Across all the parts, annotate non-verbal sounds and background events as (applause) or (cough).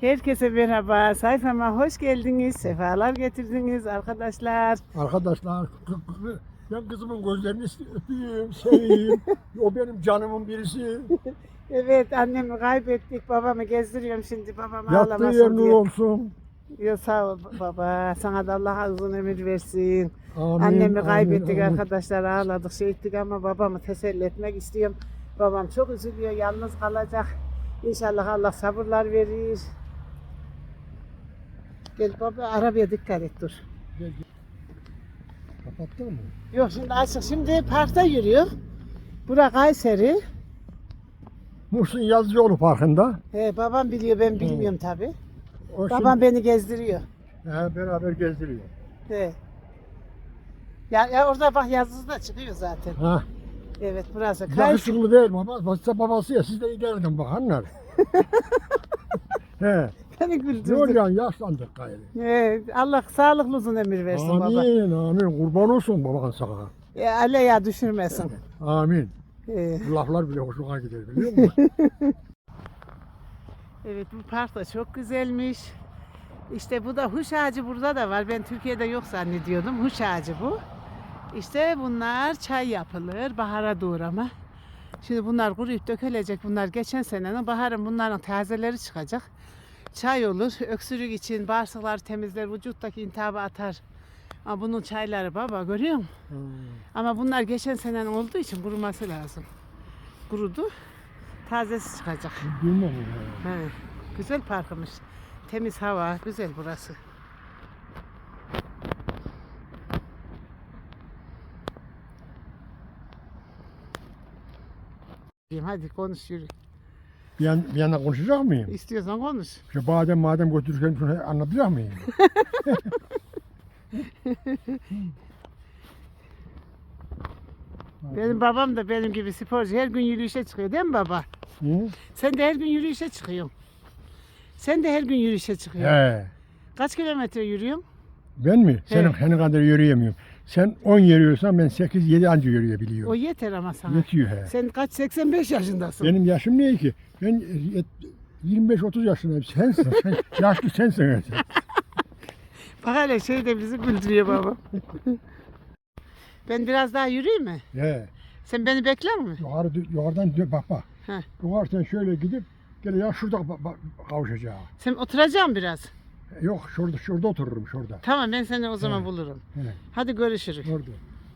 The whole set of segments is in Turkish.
Herkese merhaba. Sayfama hoş geldiniz. Sefalar getirdiniz arkadaşlar. Arkadaşlar ben kızımın gözlerini öpeyim, seveyim. o benim canımın birisi. (laughs) Evet annemi kaybettik. Babamı gezdiriyorum şimdi. Babam Yattığı ağlamasın yer nur diye. olsun. Ya sağ ol baba. Sana da Allah uzun ömür versin. Amin, Annemi kaybettik amin. arkadaşlar. Ağladık şey ettik ama babamı teselli etmek istiyorum. Babam çok üzülüyor. Yalnız kalacak. İnşallah Allah sabırlar verir. Gel baba arabaya dikkat et dur. Kapattın mı? Yok şimdi açık. Şimdi parkta yürüyor. Bura Kayseri. Muhsin Yazıcıoğlu Parkı'nda. He, babam biliyor ben bilmiyorum tabi. O Babam beni gezdiriyor. he, beraber gezdiriyor. He. Ya, ya orada bak yazısı da çıkıyor zaten. Ha. Evet burası Kayseri. Yakışıklı değil baba. Babası, babası ya siz de idare bakanlar. (laughs) He. Beni Ne güldürdü. oluyor yaşlandık gayrı. He, Allah sağlıklı uzun ömür versin baba. Amin amin kurban olsun baban sana. E, Ale ya düşürmesin. Amin. He. Bu laflar bile hoşuma gider biliyor musun? (laughs) Evet bu park da çok güzelmiş. İşte bu da huş ağacı burada da var. Ben Türkiye'de yok zannediyordum. Huş ağacı bu. İşte bunlar çay yapılır bahara doğru ama. Şimdi bunlar kuruyup dökülecek. Bunlar geçen senenin baharın bunların tazeleri çıkacak. Çay olur. Öksürük için bağırsakları temizler. Vücuttaki intihabı atar. Ama bunun çayları baba görüyor musun? Hmm. Ama bunlar geçen senenin olduğu için kuruması lazım. Kurudu. Tazesi çıkacak. Bilmem ya. He, güzel parkmış. Temiz hava, güzel burası. Hadi konuş yürü. Bir, yan, bir yana konuşacak mıyım? İstiyorsan konuş. Şu badem madem götürürken şunu anlatacak mıyım? (laughs) Benim babam da benim gibi sporcu. Her gün yürüyüşe çıkıyor değil mi baba? Hı? Sen de her gün yürüyüşe çıkıyorsun. Sen de her gün yürüyüşe çıkıyorsun. He. Kaç kilometre yürüyorsun? Ben mi? Senin, senin kadar yürüyemiyorum. Sen 10 yürüyorsan ben 8-7 anca O yürüyebiliyorum. yeter ama sana. Yetiyor he. Sen kaç 85 yaşındasın. Benim yaşım ne ki? Ben e, 25-30 yaşındayım. Sensin. Sen, (laughs) yaşlı sensin. Sen. (laughs) Bak hele şey de bizi güldürüyor baba. (laughs) ben biraz daha yürüyeyim mi? He. Sen beni bekler mi? Yukarı, yukarıdan bak. Yukarıdan şöyle gidip gene ya şurada kavuşacağım. Sen oturacağım biraz. Yok şurada şurada otururum şurada. Tamam ben seni o zaman He. bulurum. He. Hadi görüşürüz. Orada.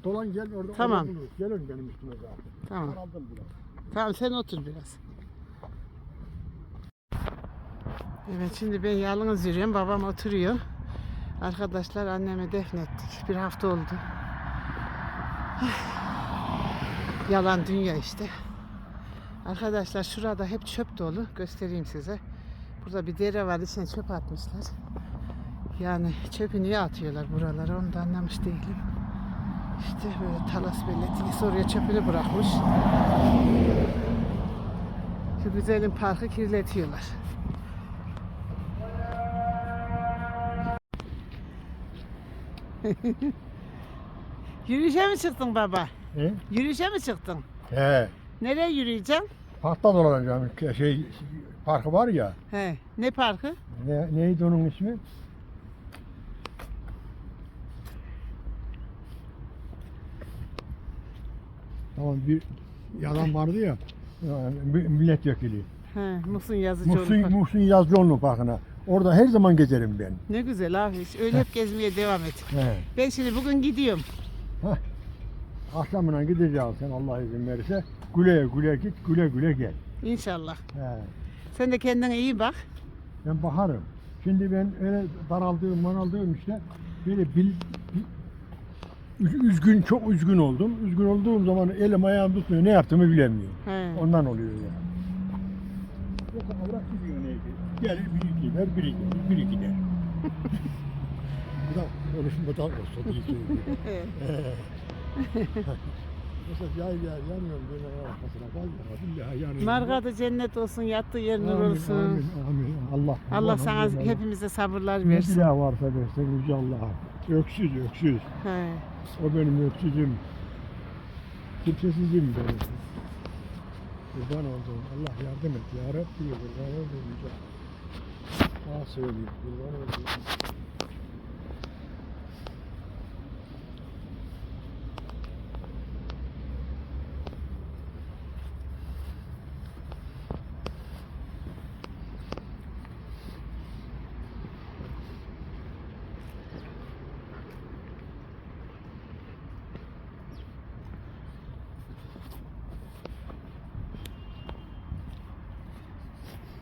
Dolan gel orada. Tamam. orada buluruz. Gelin benim üstüme zaten. Tamam. Aldım biraz. Tamam sen otur biraz. Evet şimdi ben yalnız yürüyorum. Babam oturuyor. Arkadaşlar anneme defnettik. Bir hafta oldu. Yalan dünya işte. Arkadaşlar şurada hep çöp dolu. Göstereyim size. Burada bir dere var. içine çöp atmışlar. Yani çöpü niye atıyorlar buralara onu da anlamış değilim. İşte böyle Talas Belediyesi oraya çöpünü bırakmış. Şu güzelim parkı kirletiyorlar. (laughs) Yürüyüşe mi çıktın baba? He? Yürüyüşe mi çıktın? He. Nereye yürüyeceksin? Parkta dolanacağım. Şey parkı var ya. He, ne parkı? Ne, neydi onun ismi? Tamam bir yalan vardı ya. yani mi- Milletvekili. He, Muhsin Yazıcıoğlu Muhsin, Parkı. Muhsin Yazıcıoğlu Parkı'na. Orada her zaman gezerim ben. Ne güzel abi. Öyle hep gezmeye devam et. He. Ben şimdi bugün gidiyorum. Akşamına gideceğim sen Allah izin verirse. Güle güle git, güle güle gel. İnşallah. He. Sen de kendine iyi bak. Ben bakarım. Şimdi ben öyle daraldığım, manaldığım işte böyle bil, bil- üz- üzgün, çok üzgün oldum. Üzgün olduğum zaman elim ayağım tutmuyor. Ne yaptığımı bilemiyorum. He. Ondan oluyor yani. Yok avrak gidiyor neydi? Gelir biri gider, biri gelir, biri (laughs) gider. Bu da konuşmadan olsa (laughs) diye söylüyor. Mesela yay yay yanıyorum böyle arkasına kal. Billahi yanıyorum. Margadı cennet olsun, yattığı yer nur Amin, olsun. Amin, amin. Allah. Allah sana Allah. hepimize sabırlar Ne versin. silah varsa versin Yüce Allah'a. Öksüz öksüz. He. O benim öksüzüm. Kimsesizim benim. Kurban olduğum Allah yardım et ya Rabbi kurban olduğum Yüce. Nasıl söyleyeyim? Kurban olayım.